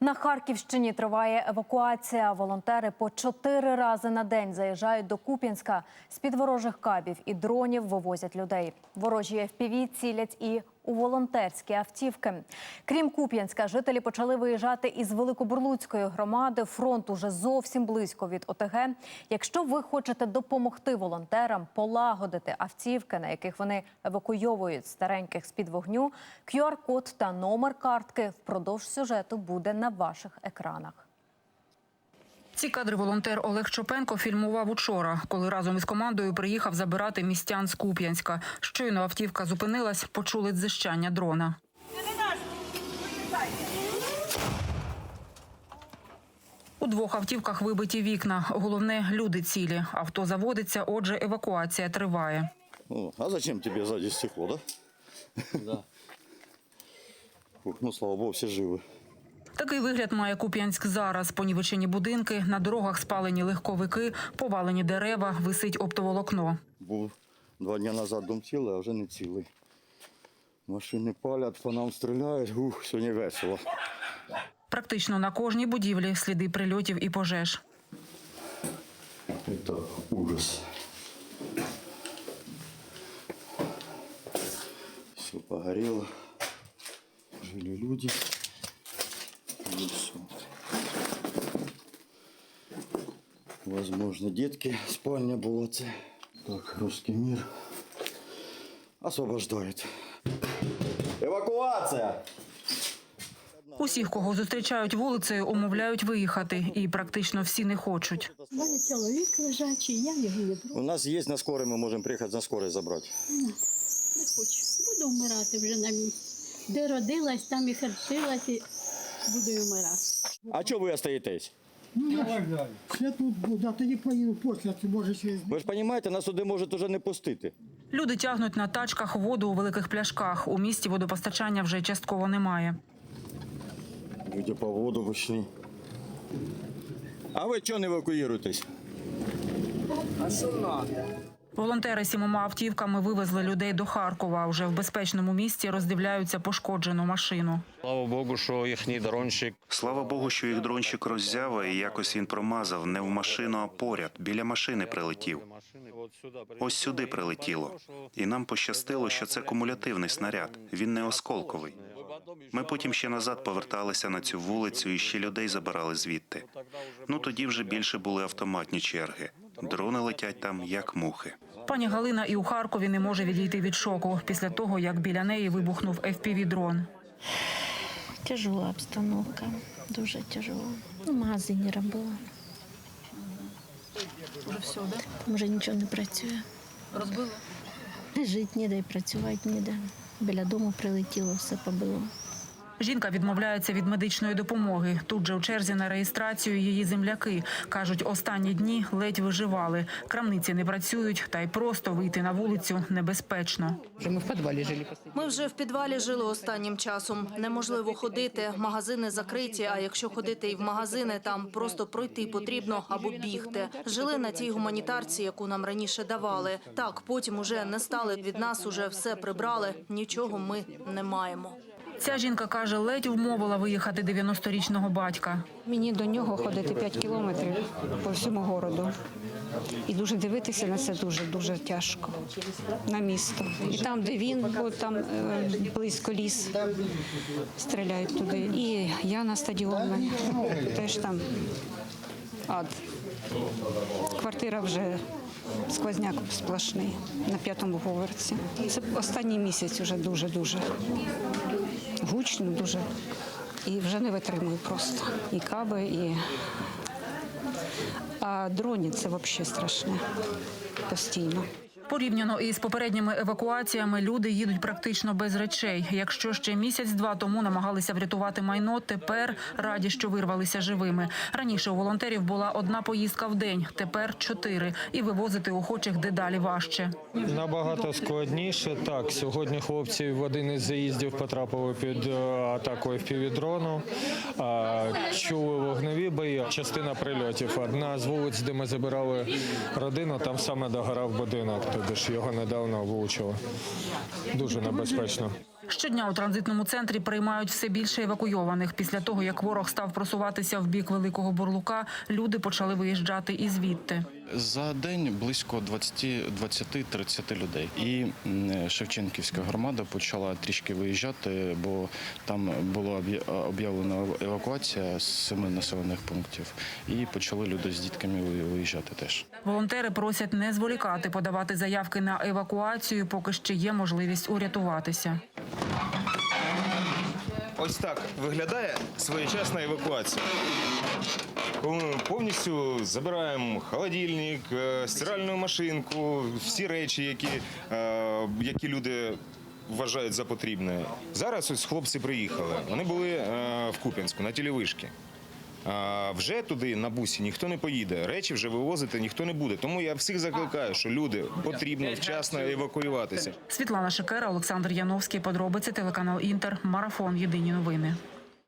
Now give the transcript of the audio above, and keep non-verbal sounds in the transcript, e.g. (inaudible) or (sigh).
На Харківщині триває евакуація. Волонтери по чотири рази на день заїжджають до Куп'янська. З-під ворожих кабів і дронів вивозять людей. Ворожі FPV цілять і у волонтерські автівки. Крім Куп'янська, жителі почали виїжджати із Великобурлуцької громади. Фронт уже зовсім близько від ОТГ. Якщо ви хочете допомогти волонтерам полагодити автівки, на яких вони евакуйовують стареньких з-під вогню, QR-код та номер картки впродовж сюжету буде на ваших екранах. Ці кадри волонтер Олег Чопенко фільмував учора, коли разом із командою приїхав забирати містян з Куп'янська. Щойно автівка зупинилась, почули дзищання дрона. У двох автівках вибиті вікна. Головне люди цілі. Авто заводиться, отже, евакуація триває. О, а зачем тебе сзади стекло, да? Да. Ух, (laughs) ну, слава богу, все живы. Такий вигляд має Куп'янськ зараз. Понівечені будинки, на дорогах спалені легковики, повалені дерева, висить оптоволокно. Був два дні назад дом цілий, а вже не цілий. Машини палять, по нам стріляють. Ух, сьогодні весело. Практично на кожній будівлі сліди прильотів і пожеж. Это ужас. Все погорело. Жили люди. Все. Возможно, детки, спальня була це. Так, русский мир освобождает. Евакуація! Усіх, кого зустрічають вулицею, умовляють виїхати, і практично всі не хочуть. У мене чоловік лежачий, я його не беру. У нас є на скорой, ми можемо приїхати на скорой забрати. Не надо, не хочу. Буду вмирати вже на місці. Де родилась, там і хрестилась, і буду вмирати. А чого ви остаєтесь? Ну, я ще тут буду, а тоді поїду після, це може через Ви ж розумієте, нас туди можуть уже не пустити. Люди тягнуть на тачках воду у великих пляшках. У місті водопостачання вже частково немає. Люди по воду вийшли. А ви чого не евакуюєтесь? Волонтери сімома автівками вивезли людей до Харкова. Уже в безпечному місці роздивляються пошкоджену машину. Слава Богу, що їхній дрончик Слава Богу, що їх дрончик роззява і якось він промазав не в машину, а поряд. Біля машини прилетів. Ось сюди прилетіло. І нам пощастило, що це кумулятивний снаряд. Він не осколковий. Ми потім ще назад поверталися на цю вулицю і ще людей забирали звідти. Ну тоді вже більше були автоматні черги. Дрони летять там як мухи. Пані Галина і у Харкові не може відійти від шоку після того, як біля неї вибухнув FPV-дрон. Тяжела обстановка, дуже тяжело. Ну, в магазині робила. Вже все, да? Там вже нічого не працює. Розбили? Жити ніде і працювати ніде. Біля дому прилетіло, все побило. Жінка відмовляється від медичної допомоги. Тут же у черзі на реєстрацію її земляки кажуть, останні дні ледь виживали. Крамниці не працюють, та й просто вийти на вулицю небезпечно. Ми вже в підвалі жили останнім часом. Неможливо ходити, магазини закриті. А якщо ходити і в магазини, там просто пройти потрібно або бігти. Жили на тій гуманітарці, яку нам раніше давали. Так, потім уже не стали від нас, уже все прибрали. Нічого ми не маємо. Ця жінка каже, ледь вмовила виїхати 90-річного батька. Мені до нього ходити 5 кілометрів по всьому городу. І дуже дивитися на це дуже дуже тяжко на місто. І там, де він, бо там е, близько ліс, стріляють туди. І я на стадіоні теж там ад. Квартира вже сквозняк сплошний на п'ятому поверсі. Це останній місяць вже дуже дуже гучно, дуже. І вже не витримую просто. І каби, і. А дроні це взагалі страшне. Постійно. Порівняно із попередніми евакуаціями люди їдуть практично без речей. Якщо ще місяць-два тому намагалися врятувати майно, тепер раді, що вирвалися живими. Раніше у волонтерів була одна поїздка в день, тепер чотири, і вивозити охочих дедалі важче. Набагато складніше. Так, сьогодні хлопці в один із заїздів потрапили під е, атаку. А, Чули вогневі бої. Частина прильотів. Одна з вулиць, де ми забирали родину, там саме догорав будинок. Тобі ж його недавно влучило. Дуже небезпечно. Щодня у транзитному центрі приймають все більше евакуйованих. Після того, як ворог став просуватися в бік Великого Бурлука, люди почали виїжджати і звідти. За день близько 20-30 людей. І Шевченківська громада почала трішки виїжджати, бо там об'я- об'явлена евакуація з семи населених пунктів. І почали люди з дітками ви- виїжджати теж. Волонтери просять не зволікати, подавати заявки на евакуацію, поки ще є можливість урятуватися. Ось так виглядає своєчасна евакуація. Повністю забираємо холодильник, е, стиральну машинку, всі речі, які, е, які люди вважають за потрібне. Зараз ось хлопці приїхали. Вони були е, в Куп'янську на телевишки. Вже туди на бусі ніхто не поїде. Речі вже вивозити ніхто не буде. Тому я всіх закликаю, що люди потрібно вчасно евакуюватися. Світлана Шикера, Олександр Яновський. Подробиці телеканал Інтер. Марафон. Єдині новини.